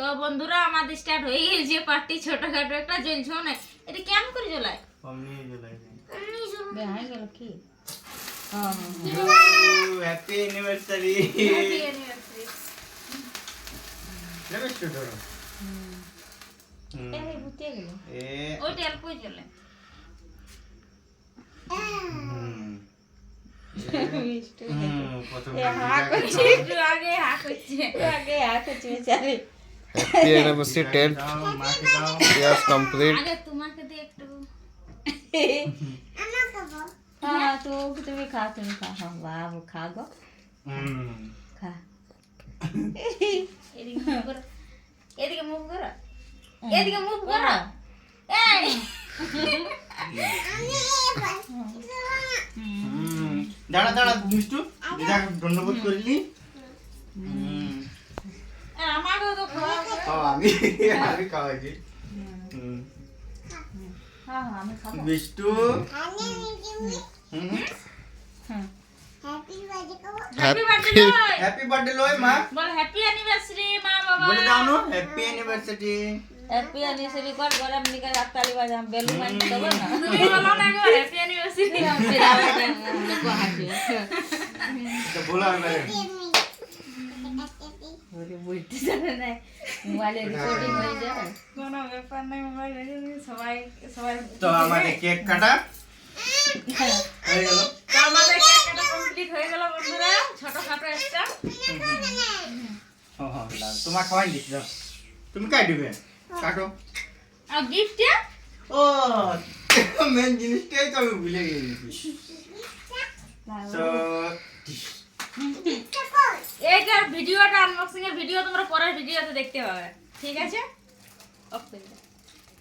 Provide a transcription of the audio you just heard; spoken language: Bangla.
তো বন্ধুরা আমাদের স্টার্ট হয়ে গেছে পার্টি ছোটখাটো একটা জ্বলছে না এটা কেমন করে জ্বলায়? অমনি জ্বলাই হয়ে গেল কি? হ্যাঁ হ্যাপি অ্যানিভার্সারি হ্যাপি অ্যানিভার্সারি এই গেল। জ্বলে। মিষ্টি। হা করছে আগে হা করছে আগে হা করছে বেচারি। Happy anniversary 10th দাও, মাকে দাও years complete. আগে তোমাকে দিয়ে একটু। হ্যাঁ তো তুমি খাও তুমি খাও হ্যাঁ বাবু খা গো। খা। এদিকে মুভ করো এদিকে মুভ করো এদিকে মুভ করো এই। দাঁড়া দাঁড়া মিষ্টু। দিদাকে ধন্যবাদ করলি। হুম। আমাকেও তো খাওয়া আমি আমি খাওয়াইছি হুম। হ্যাঁ হ্যাঁ আমি খাব। মিষ্টু? হুম। Happy Happy- birthday happy birthday লয়। মা। বল হ্যাপি অ্যানিভার্সারি মা বাবা। বলে দাও না হ্যাপি অ্যানিভার্সারি হ্যাপি অ্যানিভার্সারি কর গরম নিকাল হাততালি বাজাম বেলুন মারি দেবো না। তুমি বলো না গো হ্যাপি অ্যানিভার্সারি তো বলো একবারে ওরে বুঝতে জানে না মোবাইলে রেকর্ডিং হয়ে যায়। কোনো ব্যাপার নাই মোবাইল সবাই সবাই তো আমাদের কেক কাটা? হয়ে গেল। তো আমাদের কেক কাটা কমপ্লিট হয়ে গেল বন্ধুরা। ছোটখাটো একটা। হ্যাঁ তোমার খাওয়াই দিচ্ছি তুমি কাই দিবে? কাটো। আর গিফটটা ও মেন জিনিসটাই তো আমি ভুলে গেছি। তো ভিডিওটা আনবক্সিং এর ভিডিও তোমরা পরের ভিডিওতে দেখতে পাবে। ঠিক আছে? ওকে